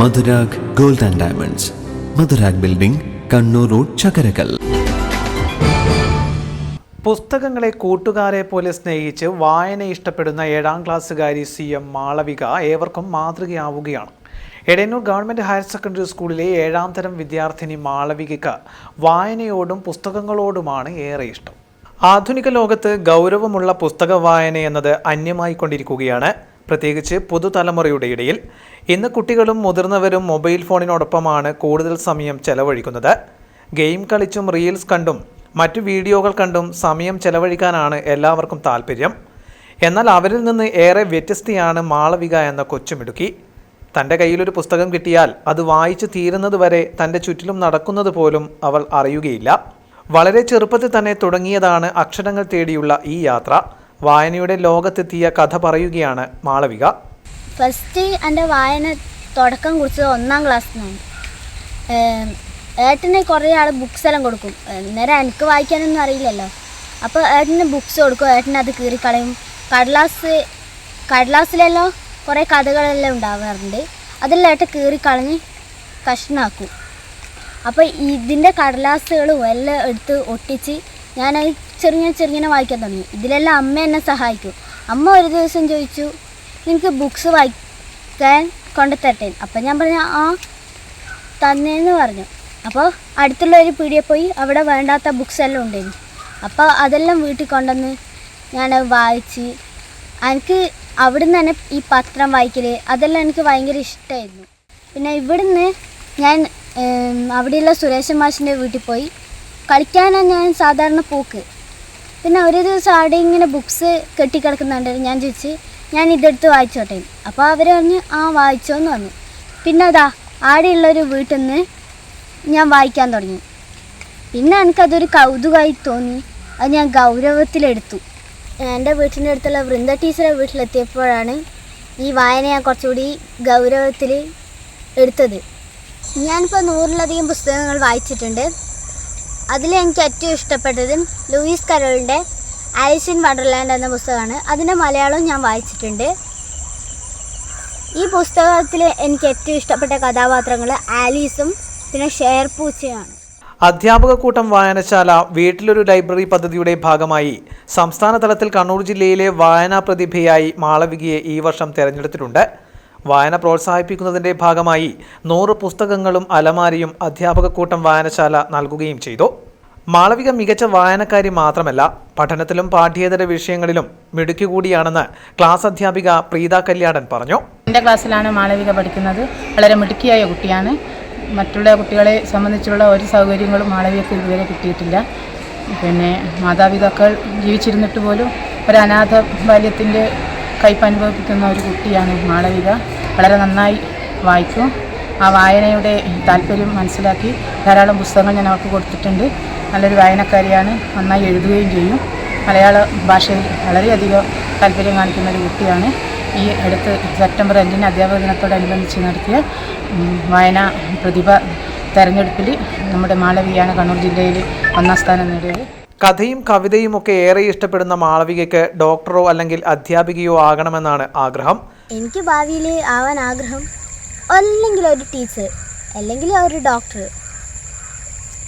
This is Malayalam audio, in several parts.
Madhurag gold and diamonds. Madhurag building Kannur road Chakkarakkal. പുസ്തകങ്ങളെ കൂട്ടുകാരെ പോലെ സ്നേഹിച്ച് വായന ഇഷ്ടപ്പെടുന്ന ഏഴാം ക്ലാസ്സുകാരി സി എം മാളവിക ഏവർക്കും മാതൃകയാവുകയാണ്. എടയന്നൂർ ഗവൺമെന്റ് ഹയർ സെക്കൻഡറി സ്കൂളിലെ ഏഴാം തരം വിദ്യാർത്ഥിനി മാളവികയ്ക്ക് വായനയോടും പുസ്തകങ്ങളോടുമാണ് ഏറെ ഇഷ്ടം. ആധുനിക ലോകത്ത് ഗൗരവമുള്ള പുസ്തക വായന എന്നത് അന്യമായിക്കൊണ്ടിരിക്കുകയാണ്. പ്രത്യേകിച്ച് പുതുതലമുറയുടെ ഇടയിൽ. ഇന്ന് കുട്ടികളും മുതിർന്നവരും മൊബൈൽ ഫോണിനോടൊപ്പമാണ് കൂടുതൽ സമയം ചെലവഴിക്കുന്നത്. ഗെയിം കളിച്ചും റീൽസ് കണ്ടും മറ്റു വീഡിയോകൾ കണ്ടും സമയം ചെലവഴിക്കാനാണ് എല്ലാവർക്കും താല്പര്യം എന്നാൽ അവരിൽ നിന്ന് ഏറെ വ്യത്യസ്തയാണ് മാളവിക എന്ന കൊച്ചുമിടുക്കി. തന്റെ കയ്യിലൊരു പുസ്തകം കിട്ടിയാൽ അത് വായിച്ചു തീരുന്നത് വരെ തന്റെ ചുറ്റിലും നടക്കുന്നത് പോലും അവൾ അറിയുകയില്ല. വളരെ ചെറുപ്പത്തിൽ തന്നെ തുടങ്ങിയതാണ് അക്ഷരങ്ങൾ തേടിയുള്ള ഈ യാത്ര. വായനയുടെ ലോകത്തെത്തിയ കഥ പറയുകയാണ് മാളവിക. ഫസ്റ്റ് എന്റെ വായന തുടക്കം കുറിച്ചത് ഒന്നാം ക്ലാസ്സിൽ നിന്നാണ് ഏട്ടന് കുറേ ആൾ ബുക്സ് എല്ലാം കൊടുക്കും. നേരെ എനിക്ക് വായിക്കാനൊന്നും അറിയില്ലല്ലോ. അപ്പോൾ ഏട്ടന് ബുക്സ് കൊടുക്കും. ഏട്ടൻ അത് കീറിക്കളയും. കടലാസ് കടലാസിലെല്ലാം കുറേ കഥകളെല്ലാം ഉണ്ടാവാറുണ്ട്. അതെല്ലാം ഏട്ടൻ കീറിക്കളഞ്ഞ് കഷ്ണാക്കും. അപ്പോൾ ഇതിന്റെ കടലാസുകളും എല്ലാം എടുത്ത് ഒട്ടിച്ച് ഞാൻ ചെറുങ്ങനെ ചെറുങ്ങനെ വായിക്കാൻ തുടങ്ങി. ഇതിലെല്ലാം അമ്മ എന്നെ സഹായിക്കും. അമ്മ ഒരു ദിവസം ചോദിച്ചു നിനക്ക് ബുക്സ് വായിക്കാൻ കൊണ്ടുതരട്ടെ അപ്പം ഞാൻ പറഞ്ഞു ആ തന്നേന്ന് പറഞ്ഞു. അപ്പോൾ അടുത്തുള്ള ഒരു പീടിയെ പോയി അവിടെ വേണ്ടാത്ത ബുക്സ് എല്ലാം ഉണ്ടായിരുന്നു അപ്പോൾ അതെല്ലാം വീട്ടിൽ കൊണ്ടുവന്ന് ഞാൻ വായിച്ച് എനിക്ക് അവിടുന്ന് തന്നെ ഈ പത്രം വായിക്കൽ അതെല്ലാം എനിക്ക് ഭയങ്കര ഇഷ്ടമായിരുന്നു പിന്നെ ഇവിടുന്ന് ഞാൻ അവിടെയുള്ള സുരേഷൻ മാഷിന്റെ വീട്ടിൽ പോയി. കളിക്കാനാണ് ഞാൻ സാധാരണ പോക്ക്. പിന്നെ ഒരു ദിവസം അവിടെ ഇങ്ങനെ ബുക്സ് കെട്ടിക്കിടക്കുന്നുണ്ട്. ഞാൻ ചോദിച്ച് ഞാൻ ഇതെടുത്ത് വായിച്ചോട്ടെ? അപ്പോൾ അവർ പറഞ്ഞ് ആ വായിച്ചോന്ന് പറഞ്ഞു. പിന്നെ അതാ ആടെയുള്ളൊരു വീട്ടിൽ നിന്ന് ഞാൻ വായിക്കാൻ തുടങ്ങി. പിന്നെ എനിക്കതൊരു കൗതുകമായി തോന്നി. അത് ഞാൻ ഗൗരവത്തിലെടുത്തു. എന്റെ വീട്ടിന്റെ അടുത്തുള്ള വൃന്ദ ടീച്ചറെ വീട്ടിലെത്തിയപ്പോഴാണ് ഈ വായന ഞാൻ കുറച്ചുകൂടി ഗൗരവത്തിൽ എടുത്തത്. ഞാനിപ്പോൾ നൂറിലധികം പുസ്തകങ്ങൾ വായിച്ചിട്ടുണ്ട്. അതിൽ എനിക്ക് ഏറ്റവും ഇഷ്ടപ്പെട്ടത് ലൂയിസ് കരോളിന്റെ ആലിസ് ഇൻ വണ്ടർലാൻഡ് എന്ന പുസ്തകമാണ്. അതിന്റെ മലയാളവും ഞാൻ വായിച്ചിട്ടുണ്ട്. ഈ പുസ്തകത്തിൽ എനിക്ക് ഏറ്റവും ഇഷ്ടപ്പെട്ട കഥാപാത്രങ്ങൾ ആലീസും പിന്നെ ഷെയർ പൂച്ചയാണ്. അധ്യാപക കൂട്ടം വായനശാല വീട്ടിലൊരു ലൈബ്രറി പദ്ധതിയുടെ ഭാഗമായി സംസ്ഥാന തലത്തിൽ കണ്ണൂർ ജില്ലയിലെ വായനാ പ്രതിഭയായി മാളവികയെ ഈ വർഷം തെരഞ്ഞെടുത്തിട്ടുണ്ട്. വായന പ്രോത്സാഹിപ്പിക്കുന്നതിന്റെ ഭാഗമായി നൂറ് പുസ്തകങ്ങളും അലമാരിയും അധ്യാപക കൂട്ടം വായനശാല നൽകുകയും ചെയ്തു. മാളവിക മികച്ച വായനക്കാരി മാത്രമല്ല പഠനത്തിലും പാഠ്യേതര വിഷയങ്ങളിലും മിടുക്കി കൂടിയാണെന്ന് ക്ലാസ് അധ്യാപിക പ്രീത കല്യാടൻ പറഞ്ഞു. എന്റെ ക്ലാസ്സിലാണ് മാളവിക പഠിക്കുന്നത്. വളരെ മിടുക്കിയായ കുട്ടിയാണ്. മറ്റുള്ള കുട്ടികളെ സംബന്ധിച്ചുള്ള ഒരു സൗകര്യങ്ങളും മാളവികക്ക് ഇതുവരെ കിട്ടിയിട്ടില്ല. പിന്നെ മാതാപിതാക്കൾ ജീവിച്ചിരുന്നിട്ട് പോലും ഒരു അനാഥ ബാല്യത്തിന്റെ കയ്പ് അനുഭവിപ്പിക്കുന്ന ഒരു കുട്ടിയാണ് മാളവിക. വളരെ നന്നായി വായിക്കും ആ വായനയുടെ താല്പര്യം മനസ്സിലാക്കി ധാരാളം പുസ്തകങ്ങൾ ഞാൻ അവർക്ക് കൊടുത്തിട്ടുണ്ട്. നല്ലൊരു വായനക്കാരിയാണ്. നന്നായി എഴുതുകയും ചെയ്യും. മലയാള ഭാഷയിൽ വളരെയധികം താല്പര്യം കാണിക്കുന്ന ഒരു കുട്ടിയാണ്. ഈ അടുത്ത് സെപ്റ്റംബർ അഞ്ചിന് അധ്യാപക ദിനത്തോടനുബന്ധിച്ച് നടത്തിയ വായനാ പ്രതിഭ തെരഞ്ഞെടുപ്പിൽ നമ്മുടെ മാളവിയാണ് കണ്ണൂർ ജില്ലയിൽ ഒന്നാം സ്ഥാനം നേടിയത്. കഥയും കവിതയും ഒക്കെ ഏറെ ഇഷ്ടപ്പെടുന്ന മാളവികയ്ക്ക് ഡോക്ടറോ അല്ലെങ്കിൽ അധ്യാപികയോ ആകണമെന്നാണ് ആഗ്രഹം. എനിക്ക് ഭാവിയിൽ ആവാൻ ആഗ്രഹം. അല്ലെങ്കിൽ ഒരു ടീച്ചർ അല്ലെങ്കിൽ ഒരു ഡോക്ടർ.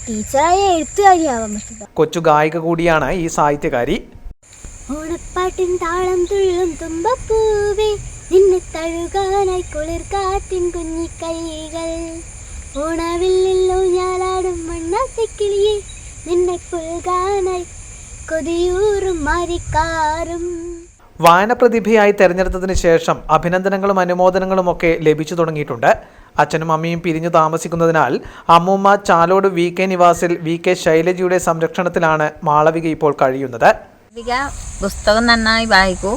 ടീച്ചറായ എഴുത്തുകാരിയാവാൻ പറ്റില്ല കൊച്ചു ഗായിക കൂടിയാണ് ഈ സാഹിത്യകാരി. ഓണപ്പാട്ടിൻ താളം തുള്ളും തുമ്പപ്പൂവേ നിന്നെ തഴുകാനായി കുളിർ കാറ്റിൻ കുഞ്ഞി കൈകൾ ഓണവില്ലല്ലോ ഞാലാടും മണ്ണാത്തിക്കിളിയെ നിന്നെ പുൽകാനായി കൊതിയൂറും മരിക്കാറും. വായന പ്രതിഭയായി തെരഞ്ഞെടുത്തതിന് ശേഷം അഭിനന്ദനങ്ങളും അനുമോദനങ്ങളും ഒക്കെ ലഭിച്ചു തുടങ്ങിയിട്ടുണ്ട്. അച്ഛനും അമ്മയും പിരിഞ്ഞു താമസിക്കുന്നതിനാൽ അമ്മൂമ്മ ചാലോട് വി കെ നിവാസിൽ വി കെ ശൈലജയുടെ സംരക്ഷണത്തിലാണ് മാളവിക ഇപ്പോൾ കഴിയുന്നത്. പുസ്തകം നന്നായി വായിക്കൂ.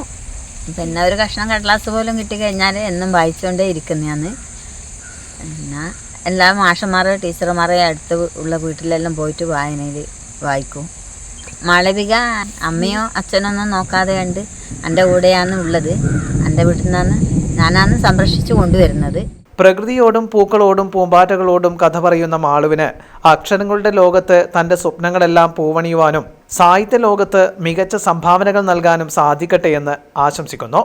പിന്നെ ഒരു കഷ്ണം കടലാസ് പോലും കിട്ടിക്കഴിഞ്ഞാൽ എന്നും വായിച്ചുകൊണ്ടേ ഇരിക്കുന്നതാണ്. പിന്നെ എല്ലാ മാഷന്മാരെ ടീച്ചർമാരെ അടുത്ത് ഉള്ള വീട്ടിലെല്ലാം പോയിട്ട് വായനയിൽ വായിക്കും. മാളവിക അമ്മയോ അച്ഛനൊന്നും നോക്കാതെ കണ്ട് എന്റെ കൂടെയാണ് ഉള്ളത്. എന്റെ വീട്ടിൽ നിന്നാണ് ഞാനാണ് സംരക്ഷിച്ചു കൊണ്ടുവരുന്നത്. പ്രകൃതിയോടും പൂക്കളോടും പൂമ്പാറ്റകളോടും കഥ പറയുന്ന മാളുവിന് അക്ഷരങ്ങളുടെ ലോകത്ത് തന്റെ സ്വപ്നങ്ങളെല്ലാം പൂവണിയുവാനും സാഹിത്യ ലോകത്ത് മികച്ച സംഭാവനകൾ നൽകാനും സാധിക്കട്ടെ എന്ന് ആശംസിക്കുന്നു.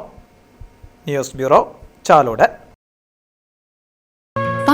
News bureau Chalode.